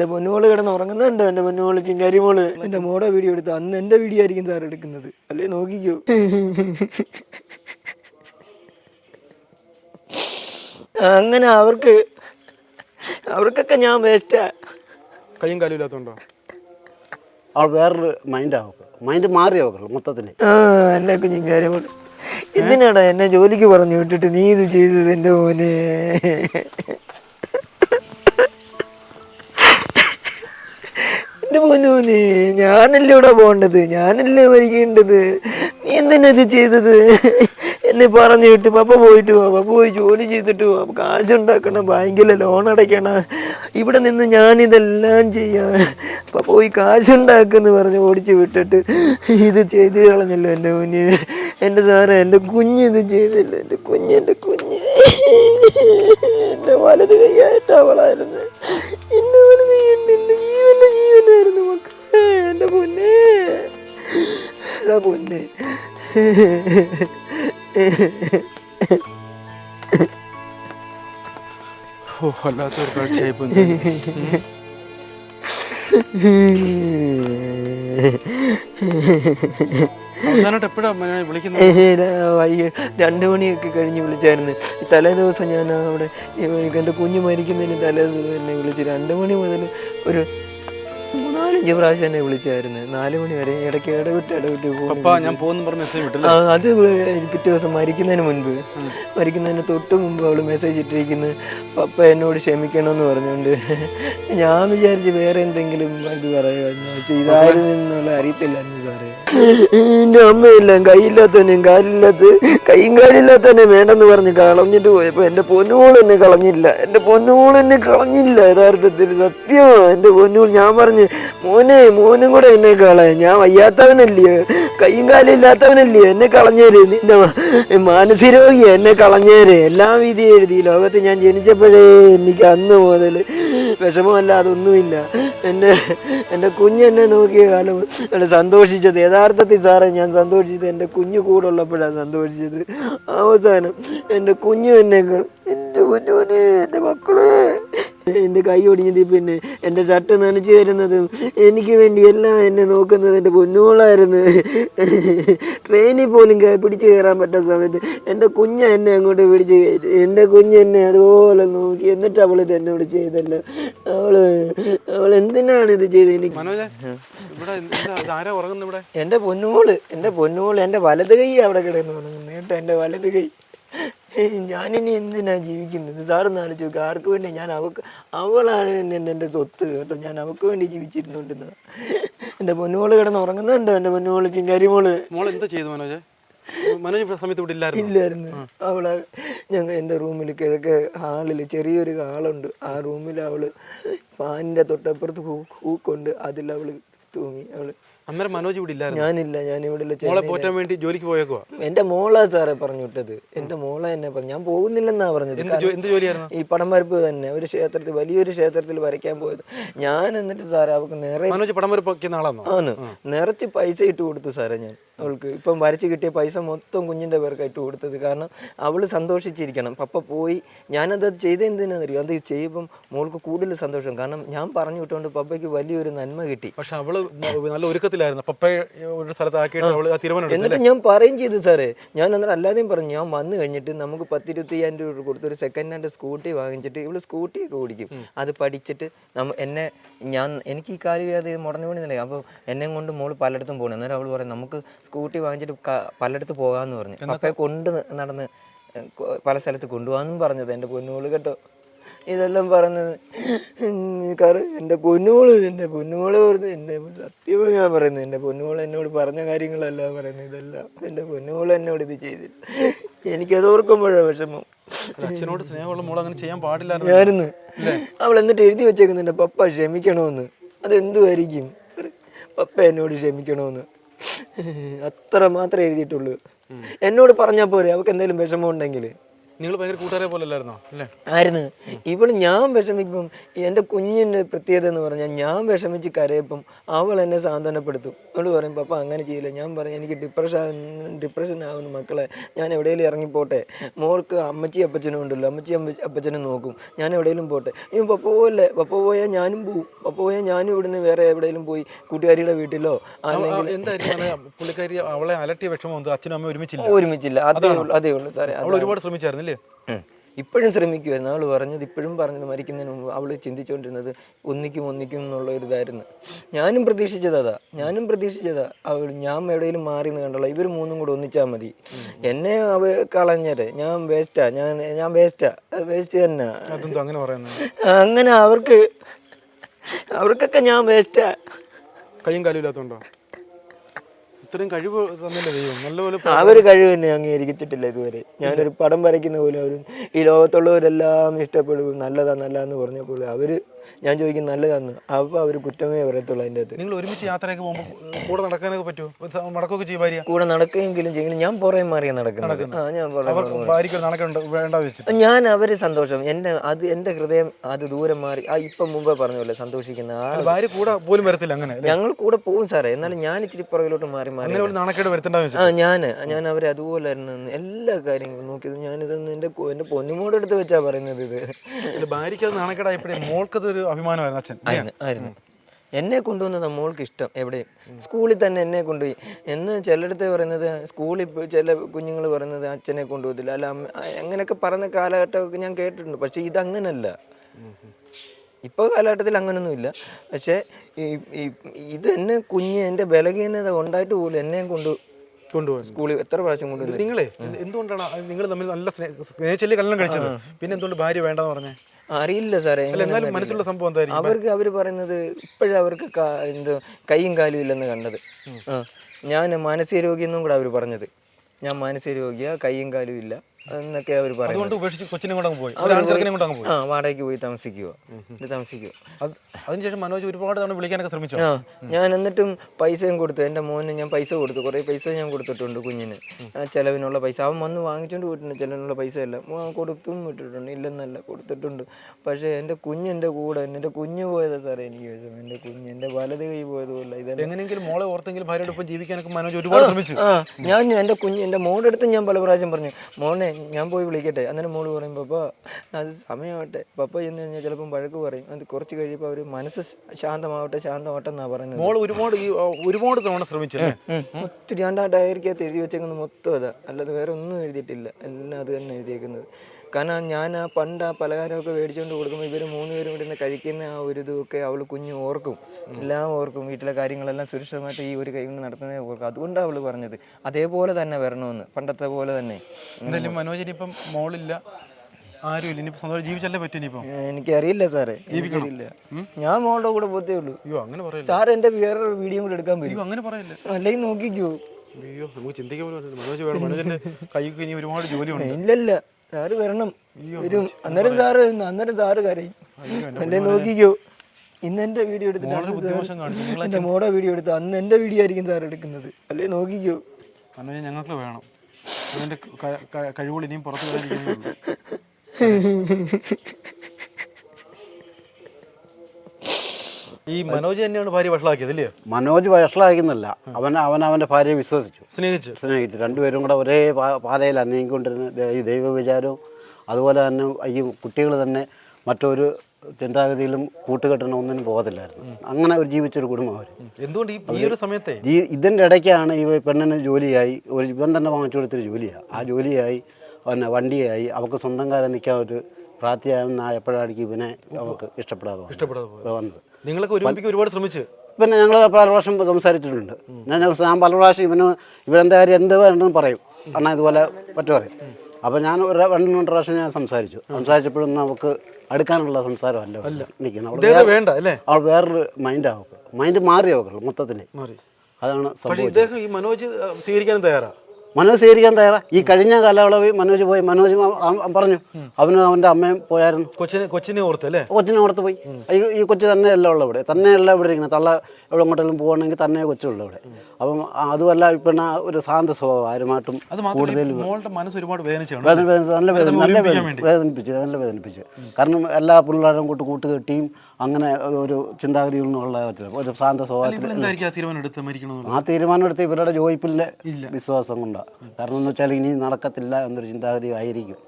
എന്റെ പൊന്നുമോൾ കിടന്ന് ഉറങ്ങുന്നുണ്ട്. എന്റെ പൊന്നുമോൾ ചിങ്കാരിമോൾ. എന്റെ മോടെ വീഡിയോ എടുത്തു അന്ന് എന്റെ വീഡിയോ ആയിരിക്കും സാർ എടുക്കുന്നത്. അല്ലേ നോക്കിക്കോ. അങ്ങനെ അവർക്ക് അവർക്കൊക്കെ ഞാൻ വേസ്റ്റാ കയ്യും കാലും ഇല്ലാത്തോണ്ടോ? അവൾ വേറൊരു മൈൻഡാവും മൈൻഡ് മാറിയാവുള്ളൂ മൊത്തത്തിൽ എന്നെ ചിങ്കാരിമോൾ എന്തിനാടാ എന്നെ ജോലിക്ക് പറഞ്ഞു വിട്ടിട്ട് നീ ഇത് ചെയ്തത് എന്റെ മോനെ? എന്റെ പൊന്നൂനെ ഞാനല്ലേ ഇവിടെ പോകേണ്ടത്? ഞാനല്ലേ വരികേണ്ടത് നീ എന്തിനാ ഇത് ചെയ്തത്? എന്നെ പറഞ്ഞു വിട്ട് പപ്പ പോയിട്ട് പോവാം പപ്പ പോയി ജോലി ചെയ്തിട്ട് പോവാം കാശുണ്ടാക്കണം ബാങ്കിലെ ലോൺ അടയ്ക്കണം. ഇവിടെ നിന്ന് ഞാനിതെല്ലാം ചെയ്യാം. പപ്പ പോയി കാശുണ്ടാക്കുമെന്ന് പറഞ്ഞ് ഓടിച്ച് വിട്ടിട്ട് ഇത് ചെയ്ത് കളഞ്ഞല്ലോ എന്റെ കുഞ്ഞ് എന്റെ സാറേ എന്റെ കുഞ്ഞ് ഇത് ചെയ്തല്ലോ. എന്റെ കുഞ്ഞ് എന്റെ കുഞ്ഞ്. എന്റെ വലത് കൈയായിട്ട് അവളായിരുന്നു എന്റെ വലത് കൈയുണ്ട് പൊന്നേ ഓ വല്ലാത്തൊരു കാഴ്ചയായി രണ്ട് മണിയൊക്കെ കഴിഞ്ഞ് വിളിച്ചായിരുന്നു. തലേ ദിവസം ഞാൻ അവിടെ എന്റെ കുഞ്ഞ് മരിക്കുന്നതിന് തലേ ദിവസം എന്നെ വിളിച്ച് രണ്ട് മണി മുതൽ ഒരു മൂന്നാലഞ്ച് പ്രാവശ്യം എന്നെ വിളിച്ചായിരുന്നു. നാല് മണി വരെ ഇടയ്ക്ക് ഇടവിട്ട് ഇടവിട്ട് പോകും പപ്പ ഞാൻ പോകുന്നു പറഞ്ഞ മെസ്സേജ് വിട്ടില്ല. അത് പിറ്റേ ദിവസം മരിക്കുന്നതിന് മുൻപ്. മരിക്കുന്നതിന് തൊട്ട് മുമ്പ് അവൾ മെസ്സേജ് ഇട്ടിരിക്കുന്നു. പപ്പ എന്നോട് ക്ഷമിക്കണമെന്ന് പറഞ്ഞുകൊണ്ട്. ഞാൻ വിചാരിച്ച് വേറെ എന്തെങ്കിലും ഇത് പറയുമായിരുന്നു പക്ഷെ ഇതായിരുന്നു എന്നുള്ള അറിയത്തില്ലായിരുന്നു സാറേ. എന്റെ അമ്മയെല്ലാം കൈയില്ലാത്തവനെയും കാലില്ലാത്ത കൈയും കാലില്ലാത്തവനെ വേണ്ടെന്ന് പറഞ്ഞ് കളഞ്ഞിട്ട് പോയപ്പോൾ എന്റെ പൊന്നുകൂൾ എന്നെ കളഞ്ഞില്ല. എന്റെ പൊന്നുകൂൾ എന്നെ കളഞ്ഞില്ല. യഥാർത്ഥത്തിൽ സത്യമാണ് എന്റെ പൊന്നുകൂൾ ഞാൻ പറഞ്ഞ് മോനെ മോനും കൂടെ എന്നെ കളയാ ഞാൻ വയ്യാത്തവനല്ലേ? കൈയും കാലും ഇല്ലാത്തവനല്ലയോ എന്നെ കളഞ്ഞേര്. നിന്റെ മാനസികരോഗിയ മാനസിക എന്നെ കളഞ്ഞേര്. എല്ലാം വിധി എഴുതി. ലോകത്ത് ഞാൻ ജനിച്ചപ്പോഴേ എനിക്ക് അന്ന് മുതൽ വിഷമമല്ല അതൊന്നുമില്ല. എന്നെ എന്റെ കുഞ്ഞ് എന്നെ നോക്കിയ കാലം അല്ല സന്തോഷിച്ചത്. യഥാർത്ഥത്തിൽ സാറേ ഞാൻ സന്തോഷിച്ചത് എന്റെ കുഞ്ഞ് കൂടെ ഉള്ളപ്പോഴാണ് സന്തോഷിച്ചത്. അവസാനം എന്റെ കുഞ്ഞു എന്നെ എന്റെ കുഞ്ഞുനെ എന്റെ മക്കളെ. എന്റെ കൈ ഒടിഞ്ഞത് പിന്നെ എന്റെ ഷർട്ട് നനച്ചു തരുന്നതും എനിക്ക് വേണ്ടി എല്ലാം എന്നെ നോക്കുന്നത് എന്റെ പൊന്നുകളായിരുന്നു ട്രെയിനിൽ പോലും പിടിച്ചു കയറാൻ പറ്റാത്ത സമയത്ത് എന്റെ കുഞ്ഞ് എന്നെ അങ്ങോട്ട് പിടിച്ച് കയറ്റി. എന്റെ കുഞ്ഞ് എന്നെ അതുപോലെ നോക്കി. എന്നിട്ട് അവൾ ഇത് എന്നോട് ചെയ്തല്ലോ. അവൾ അവൾ എന്തിനാണ് ഇത് ചെയ്തത് എനിക്ക്? എന്റെ പൊന്നുമോൾ എന്റെ പൊന്നുമോൾ എന്റെ വലത് കൈ അവിടെ കിടന്ന് കേട്ടോ എന്റെ വലത് കൈ. ഞാനിനി എന്തിനാ ജീവിക്കുന്നത്? സാറൊന്ന് ആലോചിച്ച് നോക്കുക ആർക്ക് വേണ്ടി ഞാൻ അവക്ക് അവളാണ് എന്റെ എന്റെ സ്വത്ത് കേട്ടോ. ഞാൻ അവക്ക് വേണ്ടി ജീവിച്ചിരുന്നോണ്ടിരുന്നത് എന്റെ പൊന്നുമോൾ കിടന്ന് ഉറങ്ങുന്നുണ്ടോ. എന്റെ പൊന്നുമോൾ ചിങ്കാരിമോൾ മോൾ എന്താ ചെയ്തു മനോജ്? മനോജ് സമയത്ത് ഇവിടെ ഇല്ലായിരുന്നു? ഇല്ലായിരുന്നു. അവൾ ഞങ്ങൾ എന്റെ റൂമിൽ കിഴക്ക് ഹാളിൽ ചെറിയൊരു ഹാളുണ്ട്. ആ റൂമിൽ അവൾ ഫാനിന്റെ തൊട്ടപ്പുറത്ത് ഹൂക്കുണ്ട്. അതിൽ അവൾ തൂങ്ങി. അവൾ അന്നേരം മനോജ് ഇവിടെ ഇല്ലായിരുന്നു? ഞാനില്ല ഞാൻ ഇവിടെ മോളെ പോറ്റാൻ വേണ്ടി ജോലിക്ക് പോയേക്കുവാ? എന്റെ മോളാ സാറേ പറഞ്ഞു വിട്ടത് എന്റെ മോളെ എന്നെ പറഞ്ഞു ഞാൻ പോകുന്നില്ലെന്നാ പറഞ്ഞത്. എന്ത് ജോലിയായിരുന്നു? ഈ പടം വരപ്പ് തന്നെ. ഒരു ക്ഷേത്രത്തിൽ വലിയൊരു ക്ഷേത്രത്തിൽ വരയ്ക്കാൻ പോയത്. ഞാൻ എന്നിട്ട് സാറേ അവർക്ക് നിറയെ മനോജ് പടം വരപ്പ് ആളാണോ ആണ് നിറച്ച് പൈസ ഇട്ട് കൊടുത്തു സാറേ ഞാൻ. അവൾക്ക് ഇപ്പം വരച്ച് കിട്ടിയ പൈസ മൊത്തം കുഞ്ഞിന്റെ പേർക്ക് ഇട്ട് കൊടുത്തത്. കാരണം അവൾ സന്തോഷിച്ചിരിക്കണം. പപ്പ പോയി ഞാനത് ചെയ്ത് എന്തിനാണെന്നറിയോ അത് ചെയ്യുമ്പം മോൾക്ക് കൂടുതൽ സന്തോഷം. കാരണം ഞാൻ പറഞ്ഞു വിട്ടുകൊണ്ട് പപ്പയ്ക്ക് വലിയൊരു നന്മ കിട്ടി. പക്ഷെ അവൾ നല്ല ഒരുക്കത്തിലായിരുന്നു. പപ്പയെ ഒരു സ്ഥലത്താക്കി ആക്കിയിട്ട് ആ തീരുമാനം എന്നിട്ട് ഞാൻ പറയും ചെയ്തു സാറേ. ഞാൻ അന്നേരം അല്ലാതെയും പറഞ്ഞു ഞാൻ വന്നു കഴിഞ്ഞിട്ട് നമുക്ക് പത്തിരുപത്തി അയ്യായിരം രൂപ കൊടുത്തൊരു സെക്കൻഡ് ഹാൻഡ് സ്കൂട്ടി വാങ്ങിച്ചിട്ട് ഇവൾ സ്കൂട്ടിയൊക്കെ ഓടിക്കും. അത് പഠിച്ചിട്ട് എന്നെ ഞാൻ എനിക്ക് ഈ കാര്യവ്യാധി മുടഞ്ഞു പണിന്നില്ല അപ്പോൾ എന്നെ കൊണ്ട് മോൾ പലയിടത്തും പോകണം അന്നേരം അവൾ പറയും നമുക്ക് സ്കൂട്ടി വാങ്ങിച്ചിട്ട് പലയിടത്ത് പോകാമെന്ന് പറഞ്ഞു. പപ്പയെ കൊണ്ട് നടന്ന് പല സ്ഥലത്ത് കൊണ്ടുപോകാമെന്നും പറഞ്ഞത്. എന്റെ പൊന്നുമോൾ കേട്ടോ. ഇതെല്ലാം പറഞ്ഞത് കാരണം എന്റെ പൊന്നുമോൾ എന്റെ പൊന്നുമോൾ പറഞ്ഞു എന്റെ സത്യമായി ഞാൻ പറയുന്നത്. എന്റെ പൊന്നുമോൾ എന്നോട് പറഞ്ഞ കാര്യങ്ങളല്ല പറയുന്നത്. ഇതെല്ലാം എന്റെ പൊന്നുമോൾ എന്നോട് ഇത് ചെയ്തില്ല. എനിക്കത് ഓർക്കുമ്പോഴാണ് വിഷമം. അച്ഛനോട് സ്നേഹമുള്ള മോൾ അങ്ങനെ ചെയ്യാൻ പാടില്ലായിരുന്നു. ഞാനിന്ന് അവൾ എന്നിട്ട് എഴുതി വെച്ചേക്കുന്നുണ്ട്. പപ്പ ക്ഷമിക്കണമെന്ന്. അതെന്തുമായിരിക്കും പപ്പ എന്നോട് ക്ഷമിക്കണമെന്ന്. അത്ര മാത്രമേ എഴുതിയിട്ടുള്ളൂ. എന്നോട് പറഞ്ഞാൽ പോരെ അവൾക്ക് എന്തെങ്കിലും വിഷമം ഉണ്ടെങ്കിൽ നിങ്ങൾ ഭയങ്കര കൂട്ടുകാരെ പോലെ അല്ലായിരുന്നോ അല്ലേ? ആയിരുന്നു. ഇവൾ ഞാൻ വിഷമിക്കും എന്റെ കുഞ്ഞിന്റെ പ്രത്യേകത എന്ന് പറഞ്ഞാൽ ഞാൻ വിഷമിച്ച് കരയപ്പം അവൾ എന്നെ സാന്ത്വനപ്പെടുത്തും. അവൾ പറയും പപ്പ അങ്ങനെ ചെയ്യില്ല. ഞാൻ പറയും എനിക്ക് ഡിപ്രഷൻ ഡിപ്രഷൻ ആവുന്നു മക്കളെ. ഞാൻ എവിടെയെങ്കിലും ഇറങ്ങിപ്പോട്ടെ. മോൾക്ക് അമ്മച്ചി അപ്പച്ചനും ഉണ്ടല്ലോ. അമ്മച്ചി അമ്മ അപ്പച്ചനും നോക്കും. ഞാൻ എവിടെയെങ്കിലും പോട്ടെ. ഇവൻ പപ്പ പോവല്ലേ? പപ്പ പോയാൽ ഞാനും പോവും. പപ്പ പോയാൽ ഞാനും ഇവിടുന്ന് വേറെ എവിടെയെങ്കിലും പോയി കൂട്ടുകാരിയുടെ വീട്ടിലോ അല്ലെങ്കിൽ എന്തായിരിക്കും അങ്ങനെ പുള്ളിക്കാരി അവളെ അലട്ടിയ വിഷമം അച്ഛനും അമ്മ ഒരുമിച്ചില്ല? ഒരുമിച്ചില്ല. അതേ ഉള്ളൂ അതേ ഉള്ളൂ സാറേ. അവൾ ഒരുപാട് ശ്രമിച്ചായിരുന്നില്ലേ? ഉം. ഇപ്പോഴും ശ്രമിക്കുമായിരുന്നു അവൾ പറഞ്ഞത് ഇപ്പോഴും പറഞ്ഞത് മരിക്കുന്നതിന് മുമ്പ് അവൾ ചിന്തിച്ചുകൊണ്ടിരുന്നത് ഒന്നിക്കും ഒന്നിക്കും എന്നുള്ള ഒരു ഇതായിരുന്നു ഞാനും പ്രതീക്ഷിച്ചതാ ഞാനും പ്രതീക്ഷിച്ചതാ. അവൾ ഞാൻ എവിടെയെങ്കിലും മാറി എന്ന് കണ്ടല്ലോ. ഇവർ മൂന്നും കൂടെ ഒന്നിച്ചാൽ മതി. എന്നെ അവ കളഞ്ഞത് ഞാൻ വേസ്റ്റാ. ഞാൻ ഞാൻ വേസ്റ്റാ. വേസ്റ്റ് തന്നെ. അങ്ങനെ അവർക്ക് അവർക്കൊക്കെ ഞാൻ വേസ്റ്റാ. കയ്യും കാലും ഇല്ലാത്തതുണ്ടോ ഇത്രയും കഴിവ് തന്നെ ദൈവം? നല്ലപോലെ അവർ തന്നെ അംഗീകരിച്ചിട്ടില്ല ഇതുവരെ. ഞാനൊരു പടം വരയ്ക്കുന്ന പോലെ അവർ ഈ ലോകത്തുള്ളവരെല്ലാം ഇഷ്ടപ്പെടും. നല്ലതാ നല്ലതാന്ന് പറഞ്ഞപ്പോൾ അവർ ഞാൻ ചോദിക്കും നല്ലതാന്ന്. അപ്പൊ അവർ കുറ്റമേ പറയത്തുള്ളൂ അതിന്റെ അകത്ത്. നിങ്ങൾ ഒരുമിച്ച് യാത്രയൊക്കെ പോകുമ്പോൾ കൂടെ നടക്കാനൊക്കെ പറ്റുമോ നടക്കുകയൊക്കെ ചെയ്യും ഭാര്യ. കൂടെ നടക്കുകയെങ്കിലും ചെയ്യും. ഞാൻ പുറകെ മാറിയാ നടക്കുന്നത്. ആ ഞാൻ പുറകെ ഞാൻ അവർ സന്തോഷം. എന്റെ അത് എന്റെ ഹൃദയം അത് ദൂരം മാറി. ആ ഇപ്പം മുമ്പേ പറഞ്ഞ പോലെ സന്തോഷിക്കുന്ന ആ ഭാര്യ കൂടെ പോലും വരത്തില്ല അങ്ങനെ? ഞങ്ങൾ കൂടെ പോകും സാറേ. എന്നാലും ഞാൻ ഇച്ചിരി പുറകിലോട്ട് മാറി മാറി ഞാൻ ഞാൻ അവരെ അതുപോലെ ആയിരുന്നു എല്ലാ കാര്യങ്ങളും നോക്കിയത്. ഞാനിതൊന്ന് എന്റെ എന്റെ പൊന്നുമോടെ അടുത്ത് വെച്ചാ പറയുന്നത് ഇത്. ഭാര്യയ്ക്ക് അത് നാണക്കേടായപ്പോഴേ മോൾക്കത് ഒരു അഭിമാനമായിരുന്നു അച്ഛൻ ആയിരുന്നു എന്നെ കൊണ്ടുവന്നത് മോൾക്ക് ഇഷ്ടം എവിടെയും. സ്കൂളിൽ തന്നെ എന്നെ കൊണ്ടുപോയി. എന്ന് ചിലയിടത്ത് പറയുന്നത് സ്കൂളിൽ ചില കുഞ്ഞുങ്ങൾ പറയുന്നത് അച്ഛനെ കൊണ്ടുപോകത്തില്ല. അല്ല അങ്ങനെയൊക്കെ പറഞ്ഞ കാലഘട്ടമൊക്കെ ഞാൻ കേട്ടിട്ടുണ്ട്. പക്ഷെ ഇതങ്ങനല്ല. ഇപ്പോൾ കാലഘട്ടത്തിൽ അങ്ങനൊന്നുമില്ല. പക്ഷേ ഈ ഇത് എന്നെ കുഞ്ഞ് എന്റെ ബലഹീനത ഉണ്ടായിട്ട് പോലും എന്നെ കൊണ്ട് കൊണ്ടുപോകും സ്കൂളിൽ എത്ര പ്രാവശ്യം കൊണ്ടുവന്നു നിങ്ങളെ എന്തുകൊണ്ടാണ് നിങ്ങൾ തമ്മിൽ നല്ല സ്നേ- സ്നേഹിച്ചല്ലേ കല്യാണം കഴിച്ചത്? പിന്നെ എന്തുകൊണ്ട് ഭാര്യ വേണ്ടെന്ന് പറഞ്ഞേ? അറിയില്ല സാറേ എന്നാലും മനസ്സിലുള്ള സംഭവം എന്തായിരിക്കും? അവർക്ക് അവർ പറയുന്നത് ഇപ്പോഴും അവർക്ക് എന്തോ കൈയും കാലും ഇല്ലെന്ന് കണ്ടത്. ഞാൻ മാനസിക രോഗിയെന്നും കൂടെ അവർ പറഞ്ഞത്. ഞാൻ മാനസിക രോഗിയാ കൈയും കാലും ഇല്ല. എന്നൊക്കെ അവർ പറയുന്നത്. ഉപേക്ഷിച്ച് കൊച്ചിനെ പോയി. ചെറുക്കനെ ആ വാടകയ്ക്ക് പോയി താമസിക്കുവോ? താമസിക്കുവോ? അത് അതിനുശേഷം മനോജ് ഒരുപാട് തവണ വിളിക്കാനൊക്കെ ശ്രമിച്ചു? ആ ഞാൻ എന്നിട്ടും പൈസയും കൊടുത്തു. എന്റെ മോന് ഞാൻ പൈസ കൊടുത്തു. കുറേ പൈസ ഞാൻ കൊടുത്തിട്ടുണ്ട് കുഞ്ഞിന്. ചിലവിനുള്ള പൈസ. അവൻ വന്ന് വാങ്ങിച്ചുകൊണ്ട് പോയിട്ടുണ്ട്. ചിലവിനുള്ള പൈസ എല്ലാം കൊടുത്തും വിട്ടിട്ടുണ്ട്. ഇല്ലെന്നല്ല കൊടുത്തിട്ടുണ്ട്. പക്ഷേ എന്റെ കുഞ്ഞെന്റെ കൂടെ എന്റെ കുഞ്ഞ് പോയതാ സാറേ എനിക്ക് വിഷമം. എന്റെ കുഞ്ഞ് എന്റെ വലത് കൈ പോയതുമല്ല ഇത് എങ്ങനെയെങ്കിലും മോളെ ഓർത്തെങ്കിലും ഭാര്യയോടൊപ്പം ജീവിക്കാനൊക്കെ മനോജ് ഒരുപാട് ശ്രമിച്ചു. ആ ഞാൻ എന്റെ കുഞ്ഞ് എന്റെ മോളുടെ അടുത്ത് ഞാൻ പല പ്രാവശ്യം പറഞ്ഞു മോനെ ഞാൻ പോയി വിളിക്കട്ടെ. അങ്ങനെ മോൾ പറയും പപ്പ അത് സമയമാവട്ടെ. പപ്പ ചെന്ന് കഴിഞ്ഞാൽ ചിലപ്പം വഴക്ക് പറയും. അത് കുറച്ച് കഴിയുമ്പോൾ അവർ മനസ്സ് ശാന്തമാവട്ടെ ശാന്തമാവട്ടെ എന്നാണ് പറയുന്നത്. മോൾ ഒരുപാട് ഈ ഒരുപാട് തവണ ശ്രമിച്ചു. ഒത്തിരി ഞാൻ ആ ഡയറിക്കകത്ത് എഴുതി വെച്ചേക്കുന്നത് മൊത്തം അതാ. അല്ലാതെ വേറെ ഒന്നും എഴുതിയിട്ടില്ല. എല്ലാം അത് തന്നെ എഴുതിയേക്കുന്നത്. കാരണം ഞാൻ ആ പണ്ട് ആ പലഹാരമൊക്കെ മേടിച്ചുകൊണ്ട് കൊടുക്കുമ്പോൾ ഇവർ മൂന്ന് പേരും ഇരുന്ന് കഴിക്കുന്ന ആ ഒരു ഇതൊക്കെ അവൾ കുഞ്ഞ് ഓർക്കും. എല്ലാം ഓർക്കും. വീട്ടിലെ കാര്യങ്ങളെല്ലാം സുരക്ഷിതമായിട്ട് ഈ ഒരു കൈ കൊണ്ട് നടത്തുന്നതേ ഓർക്കും. അതുകൊണ്ടാണ് അവൾ പറഞ്ഞത്. അതേപോലെ തന്നെ വരണമെന്ന്. പണ്ടത്തെ പോലെ തന്നെ. എന്തായാലും മനോജ് ഇപ്പം മോളില്ല. ആരുമില്ല ഇനിയിപ്പോ സ്വന്തം ജീവിച്ചല്ലേ പറ്റും ഇനിയിപ്പം എനിക്കറിയില്ല സാറേ. ജീവിക്കില്ല ഞാൻ മോളുടെ കൂടെ പോത്തേ ഉള്ളൂ. അയ്യോ അങ്ങനെ പറയില്ല. സാർ എന്റെ വേറൊരു വീഡിയോ കൂടെ എടുക്കാൻ പറ്റും അങ്ങനെ പറയില്ല. അല്ലെങ്കിൽ നോക്കിക്കോ. അയ്യോ നമുക്ക് ചിന്തിക്കാൻ പോലും. മനോജ് വേണം. മനോജിന്റെ കൈക്ക് ഇനി ഒരുപാട് ജോലിയുണ്ട്. ഇല്ലല്ല. സാറ് വരണം. വരും. അന്നേരം സാറ് അന്നേരം സാറ് കരയും. അല്ലേ നോക്കിക്കോ. ഇന്ന് എന്റെ വീഡിയോ എടുത്തിട്ട് എന്റെ മോടെ വീഡിയോ എടുത്ത് അന്ന് എന്റെ വീഡിയോ ആയിരിക്കും സാർ എടുക്കുന്നത്. അല്ലേ നോക്കിക്കോ. മനോജ് ഞങ്ങൾക്ക് വേണം. അതിന്റെ കഴിവുകൾ ഇനിയും പുറത്തു ഈ മനോജ് തന്നെയാണ് ഭാര്യ വഷളാക്കിയത് അല്ലേ? മനോജ് വഷളാക്കുന്നില്ല അവൻ അവൻ അവന്റെ ഭാര്യയെ വിശ്വസിച്ചു. സ്നേഹിച്ചു. സ്നേഹിച്ചു. രണ്ടുപേരും കൂടെ ഒരേ പാതയിൽ ദൈ- ഈ ദൈവ വിചാരവും അതുപോലെ തന്നെ ഈ കുട്ടികൾ തന്നെ മറ്റൊരു ചിന്താഗതിയിലും കൂട്ടുകെട്ടണ ഒന്നിനും പോകത്തില്ലായിരുന്നു അങ്ങനെ ഒരു ജീവിച്ചൊരു കുടുംബം അവർ എന്തുകൊണ്ട് ഈ ഒരു സമയത്തെ? ഇതിന്റെ ഇടയ്ക്കാണ് ഈ പെണ്ണിന് ജോലിയായി ഒരു ഇവൻ തന്നെ വാങ്ങിച്ചു കൊടുത്തൊരു ജോലിയാണ് ആ ജോലിയായി പിന്നെ വണ്ടിയായി അവൾക്ക് സ്വന്തം കാലം നിൽക്കാൻ ഒരു പ്രാപ്തിയാകുന്ന എപ്പോഴായിരിക്കും ഇവനെ അവൾക്ക് ഇഷ്ടപ്പെടാതെ. ഇഷ്ടപ്പെടാതെ. വന്നത്. നിങ്ങളൊക്കെ ഒരുമിപ്പിക്കാൻ ഒരുപാട് ശ്രമിച്ചു. പിന്നെ ഞങ്ങൾ പല പ്രാവശ്യം സംസാരിച്ചിട്ടുണ്ട്. ഞാൻ ഞാൻ പല പ്രാവശ്യം ഇവന് ഇവനെന്താ കാര്യം എന്ത് വേണമെന്ന് പറയും. കാരണം ഇതുപോലെ പറ്റു പറയും. അപ്പോൾ ഞാൻ ഒരു രണ്ട് മൂന്ന് പ്രാവശ്യം ഞാൻ സംസാരിച്ചു. സംസാരിച്ചപ്പോഴും നമുക്ക് അടുക്കാനുള്ള സംസാരമല്ല നിൽക്കുന്നത്. അവൾ വേണ്ട അല്ലേ? അവൾ വേറൊരു മൈൻഡ് അവൾക്ക്. മൈൻഡ് മാറി അവൾക്ക് മൊത്തത്തിൽ അതാണ് പക്ഷെ ഇദ്ദേഹം ഈ മനോജ് സ്വീകരിക്കാനും തയ്യാറാ? മനോജ് സ്വീകരിക്കാൻ തയ്യാറാ. ഈ കഴിഞ്ഞ കാലയളവിൽ മനോജ് പോയി. മനോജ് പറഞ്ഞു. അവനും അവന്റെ അമ്മയും പോയായിരുന്നു. കൊച്ചിനെ കൊച്ചിനെ ഓർത്ത് അല്ലേ? കൊച്ചിനെ ഓർത്ത് പോയി. ഈ കൊച്ചു തന്നെ തന്നെയല്ല ഉള്ള ഇവിടെ. തന്നെയല്ല ഇവിടെ ഇരിക്കുന്നത്. തള്ള എവിടെ എങ്ങോട്ടെങ്കിലും പോകണമെങ്കിൽ തന്നെ കൊച്ചുള്ള ഇവിടെ. അപ്പം അതുമല്ല ഇപ്പം ഒരു ശാന്ത സ്വഭാവം ആരുമായിട്ടും കൂടുതൽ നല്ല വേദനിപ്പിച്ചു നല്ല വേദനിപ്പിച്ചു വേദന വേദനിപ്പിച്ച് കാരണം എല്ലാ പിള്ളേരും കൂട്ട് കൂട്ടുകെട്ടിയും അങ്ങനെ ഒരു ചിന്താഗതിയിൽ ഉള്ള പറ്റില്ല ഒരു ശാന്ത സ്വഭാവത്തിൽ ആ തീരുമാനം എടുത്ത് ഇവരുടെ ജോയിപ്പിലെ വിശ്വാസം കൊണ്ടാണ് കാരണം എന്ന് വെച്ചാൽ ഇനി നടക്കത്തില്ല എന്നൊരു ചിന്താഗതി ആയിരിക്കും.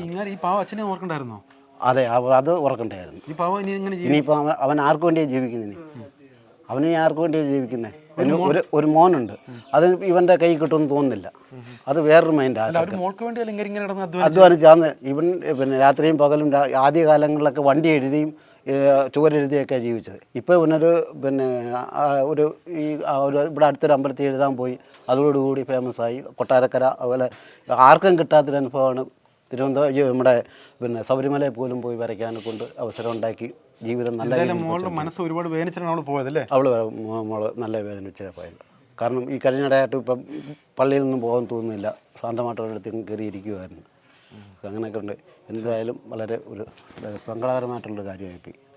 ഇങ്ങനെ ഈ പാവ അച്ഛനെ ഓർക്കണ്ടായിരുന്നോ? അതെ അത് ഓർക്കണ്ടായിരുന്നു. ഈ പാവ ഇനി ഇങ്ങനെ ജീവി- ഇനിയിപ്പോൾ അവൻ അവൻ വേണ്ടിയാ വേണ്ടിയാണ് ജീവിക്കുന്നത് അവന് ആർക്കു വേണ്ടിയാ വേണ്ടിയാണ് ജീവിക്കുന്നത് ഒരു ഒരു ഒരു മോനുണ്ട്. അത് ഇവന്റെ കൈ കിട്ടുമെന്ന് തോന്നുന്നില്ല. അത് വേറൊരു മൈൻഡ് അധ്വാനിച്ചാന്ന് ഇവൻ പിന്നെ രാത്രിയും പകലും ആദ്യ കാലങ്ങളിലൊക്കെ വണ്ടി എഴുതിയും ചുവരെഴുതിയൊക്കെ ജീവിച്ചത്. ഇപ്പോൾ ഇവനൊരു പിന്നെ ഒരു ഈ ഒരു ഇവിടെ അടുത്തൊരു അമ്പലത്തിൽ എഴുതാൻ പോയി. അതോടുകൂടി ഫേമസായി കൊട്ടാരക്കര അതുപോലെ ആർക്കും കിട്ടാത്തൊരു അനുഭവമാണ്. തിരുവനന്തപുരം നമ്മുടെ പിന്നെ ശബരിമലയിൽ പോലും പോയി വരയ്ക്കാനെ കൊണ്ട് അവസരം ഉണ്ടാക്കി ജീവിതം നല്ല മോളുടെ മനസ്സ് ഒരുപാട് വേദനിച്ചിട്ടാണ് അവൾ പോയതല്ലേ അവൾ മോൾ നല്ല വേദനിച്ചാണ് പോയത്. കാരണം ഈ കഴിഞ്ഞിടയായിട്ട് ഇപ്പം പള്ളിയിൽ നിന്നും പോകാൻ തോന്നുന്നില്ല. ശാന്തമായിട്ട് ഒരിടത്തും കയറിയിരിക്കുമായിരുന്നു അങ്ങനെയൊക്കെ ഉണ്ട്. എന്തായാലും വളരെ ഒരു സങ്കടകരമായിട്ടുള്ളൊരു കാര്യമായിപ്പോയി.